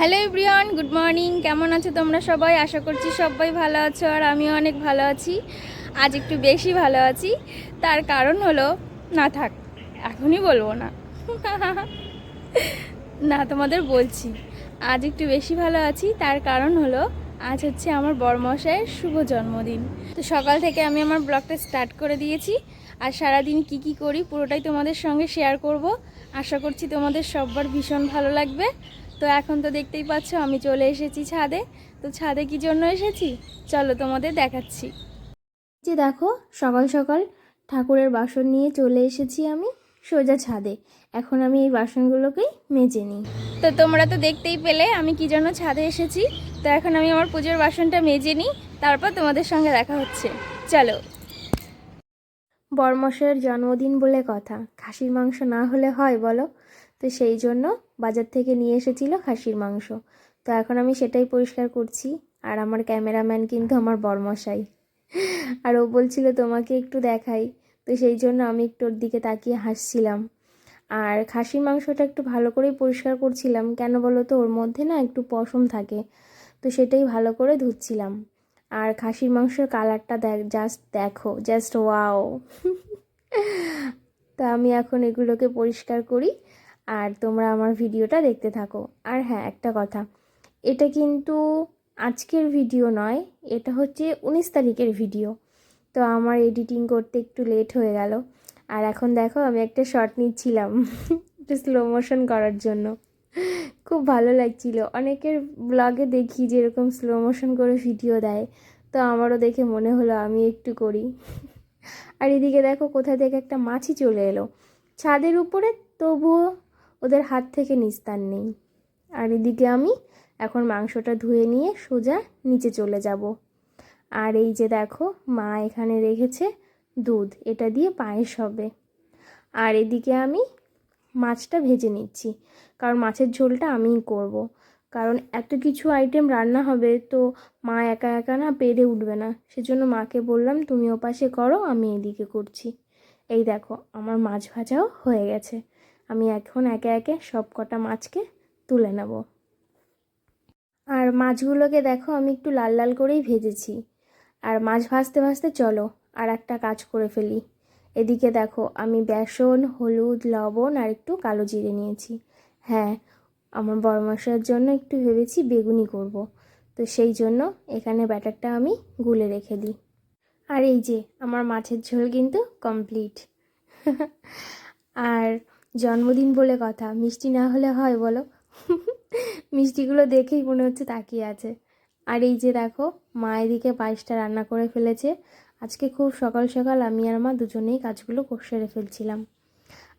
Hello everyone, good morning. কেমন আছো তোমরা সবাই? আশা করছি সবাই ভালো আছো আর আমিও অনেক ভালো আছি। আজ একটু বেশি ভালো আছি। তার কারণ হলো, না থাক, এখনই বলব না। না, তোমাদের বলছি, আজ একটু বেশি ভালো আছি। তার কারণ হলো, আজ হচ্ছে আমার বড়মশাইয়ের শুভ জন্মদিন। তো সকাল থেকে আমি আমার ব্লগটা স্টার্ট করে দিয়েছি। আর সারাদিন কি কি করি, পুরোটাই তোমাদের সঙ্গে শেয়ার করব। আশা করছি তোমাদের সববার ভীষণ ভালো লাগবে। তো এখন তো দেখতেই পাচ্ছ, আমি চলে এসেছি ছাদে। তো ছাদে কি জন্য এসেছি? চলো তোমাদের দেখাচ্ছি। যে দেখো, সকাল সকাল ঠাকুরের বাসন নিয়ে চলে এসেছি আমি সোজা ছাদে। এখন আমি এই বাসনগুলোকেই মেজে নিই। তো তোমরা তো দেখতেই পেলে আমি কি জন্য ছাদে এসেছি। তো এখন আমি আমার পুজোর বাসনটা মেজে নিই, তারপর তোমাদের সঙ্গে দেখা হচ্ছে। চলো। বর্মশের জন্মদিন বলে কথা। খাসির মাংস না হলে হয় বলো? তো সেই জন্য বাজার থেকে নিয়ে এসেছিল খাসির মাংস। তো এখন আমি সেটাই পরিষ্কার করছি। আর আমার ক্যামেরাম্যান কিন্তু আমার বর্মশাই। আর ও বলছিল, তোমাকে একটু দেখাই। তো সেই জন্য আমি একটু ওর দিকে তাকিয়ে হাসছিলাম। আর খাসির মাংসটা একটু ভালো করেই পরিষ্কার করছিলাম। কেন বলো তো, ওর মধ্যে না একটু পশম থাকে। তো সেটাই ভালো করে ধুচ্ছিলাম। আর খাসির মাংসের কালারটা দেখ জাস্ট দেখো জাস্ট ওয়াও তো আমি এখন এগুলোকে পরিষ্কার করি। আর তোমরা আমার ভিডিওটা দেখতে থাকো। আর হ্যাঁ একটা কথা, এটা কিন্তু আজকের ভিডিও নয়, এটা হচ্ছে উনিশ তারিখের ভিডিও। তো আমার এডিটিং করতে একটু লেট হয়ে গেল। আর এখন দেখো, আমি একটা শর্ট নিচ্ছিলাম একটু স্লো মোশন করার জন্য। খুব ভালো লাগছিল। অনেকের ব্লগে দেখি যেরকম স্লো মোশন করে ভিডিও দেয়, তো আমারও দেখে মনে হলো আমি একটু করি। আর এদিকে দেখো, কোথা থেকে একটা মাছি চলে এলো। ছাদের উপরে তবুও ওদের হাত থেকে নিস্তার নেই। আর এদিকে আমি এখন মাংসটা ধুয়ে নিয়ে সোজা নিচে চলে যাব। আর এই যে দেখো, মা এখানে রেখেছে দুধ, এটা দিয়ে পায়েস হবে। আর এদিকে আমি মাছটা ভেজে নিচ্ছি, কারণ মাছের ঝোলটা আমিই করব। কারণ এত কিছু আইটেম রান্না হবে তো মা একা একা না পেরে উঠবে না। সেজন্য মাকে বললাম, তুমি ওপাশে করো, আমি এদিকে করছি। এই দেখো, আমার মাছ ভাজাও হয়ে গেছে। আমি এখন একে একে সব কটা মাছকে তুলে নেব। আর মাছগুলোকে দেখো আমি একটু লাল লাল করেই ভেজেছি। আর মাছ ভাজতে ভাজতে চলো, আর একটা কাজ করে ফেলি। এদিকে দেখো আমি বেসন, হলুদ, লবণ আর একটু কালো জিরে নিয়েছি। হ্যাঁ আমার বড় মশলার জন্য একটু ভেবেছি বেগুনি করব। তো সেই জন্য এখানে ব্যাটারটা আমি গুলে রেখে দিই। আর এই যে, আমার মাছের ঝোল কিন্তু কমপ্লিট। আর জন্মদিন বলে কথা। মিষ্টি না হলে হয় বলো? মিষ্টিগুলো দেখেই মনে হচ্ছে তাকিয়ে আছে। আর এই যে দেখো, মা এদিকে পায়েসটা রান্না করে ফেলেছে। আজকে খুব সকাল সকাল আমি আর মা দুজনেই কাজগুলো সেরে ফেলছিলাম।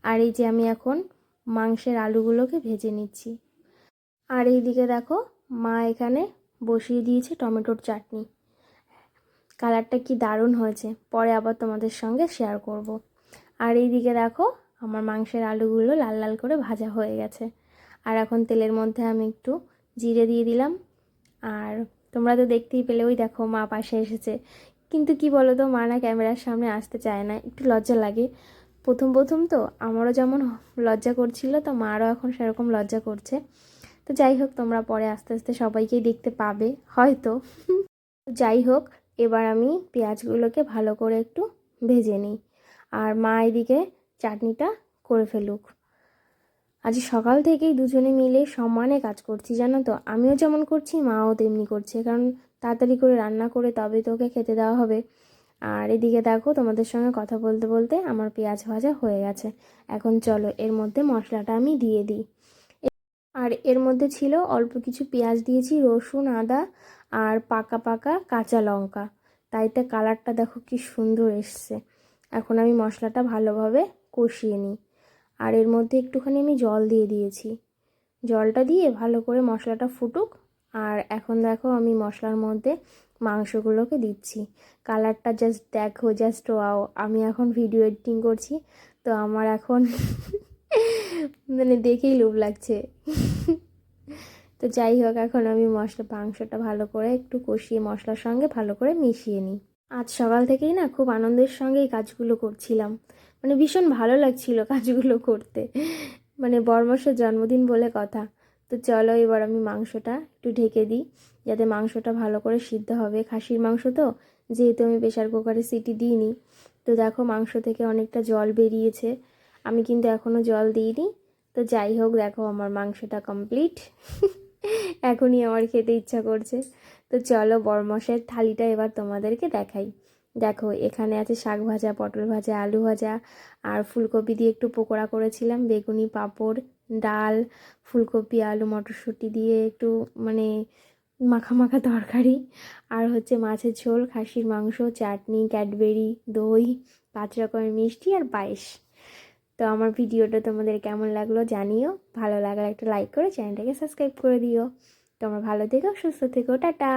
আর এই যে আমি এখন মাংসের আলুগুলোকে ভেজে নিচ্ছি। আর এই দিকে দেখো, মা এখানে বসিয়ে দিয়েছে টমেটোর চাটনি। কালারটা কি দারুণ হয়েছে। পরে আবার তোমাদের সঙ্গে শেয়ার করব। আর এই দিকে দেখো আমার মাংসের আলুগুলো লাল লাল করে ভাজা হয়ে গেছে। আর এখন তেলের মধ্যে আমি একটু জিরে দিয়ে দিলাম। আর তোমরা তো দেখতেই পেলে, ওই দেখো মা পাশে এসেছে। কিন্তু কি বলো তো মা না ক্যামেরার সামনে আসতে চায় না, একটু লজ্জা লাগে। প্রথম প্রথম তো আমারও যেমন লজ্জা করছিল, তো মারও এখন সেরকম লজ্জা করছে। তো যাই হোক, তোমরা পরে আস্তে আস্তে সবাইকেই দেখতে পাবে, হয়তো। যাই হোক, এবার আমি পেঁয়াজগুলোকে ভালো করে একটু ভেজে নিই। আর মা এদিকে চাটনিটা করে ফেলুক। আজ সকাল থেকেই দুজনে মিলে সমানে কাজ করছি, জানো তো? আমিও যেমন করছি, মাও তেমনি করছে। কারণ তাড়াতাড়ি করে রান্না করে তবে তোকে খেতে দেওয়া হবে। আর এদিকে দেখো, তোমাদের সঙ্গে কথা বলতে বলতে আমার পেঁয়াজ ভাজা হয়ে গেছে। এখন চলো, এর মধ্যে মশলাটা আমি দিয়ে দিই। আর এর মধ্যে ছিল অল্প কিছু পেঁয়াজ দিয়েছি, রসুন, আদা আর পাকা পাকা কাঁচা লঙ্কা। তাইতে কালারটা দেখো কি সুন্দর এসছে। এখন আমি মশলাটা ভালোভাবে কষিয়ে নিই। আর এর মধ্যে একটুখানি আমি জল দিয়ে দিয়েছি। জলটা দিয়ে ভালো করে মশলাটা ফুটুক। আর এখন দেখো আমি মশলার মধ্যে মাংসগুলোকে দিচ্ছি। কালারটা জাস্ট দেখো জাস্ট ওয়াও আমি এখন ভিডিও এডিটিং করছি। তো আমার এখন মানে দেখেই লোভ লাগছে। তো যাই হোক, এখন আমি মশলা, মাংসটা ভালো করে একটু কষিয়ে মশলার সঙ্গে ভালো করে মিশিয়ে নিই। আজ সকাল থেকেই না খুব আনন্দের সঙ্গে এই কাজগুলো করছিলাম। মানে ভীষণ ভালো লাগছিল কাজগুলো করতে। মানে বর্মসের জন্মদিন বলে কথা। তো চলো এবার আমি মাংসটা একটু ঢেকে দিই, যাতে মাংসটা ভালো করে সিদ্ধ হবে। খাসির মাংস তো, যেহেতু আমি প্রেশার কুকারে সিটি দিইনি। তো দেখো মাংস থেকে অনেকটা জল বেরিয়েছে। আমি কিন্তু এখনও জল দিইনি। তো যাই হোক, দেখো আমার মাংসটা কমপ্লিট। এখনই আমার খেতে ইচ্ছা করছে। তো চলো বরমশের থালিটা এবার তোমাদেরকে দেখাই। দেখো, এখানে আছে শাক ভাজা, পটল ভাজা, আলু ভাজা, আর ফুলকপি দিয়ে একটু পকোড়া করেছিলাম, বেগুনি, পাঁপড়, ডাল, ফুলকপি, আলু, মটরশুঁটি দিয়ে একটু মানে মাখা মাখা তরকারি, আর হচ্ছে মাছের ঝোল, খাসির মাংস, চাটনি, ক্যাডবেরি, দই, পাঁচ রকমের মিষ্টি আর পায়েস। তো আমার ভিডিওটা তোমাদের কেমন লাগল জানিও, ভালো লাগলে একটা লাইক করে চ্যানেলটাকে সাবস্ক্রাইব করে দিও। তোমরা ভালো থেকো, সুস্থ থেকো, টাটা!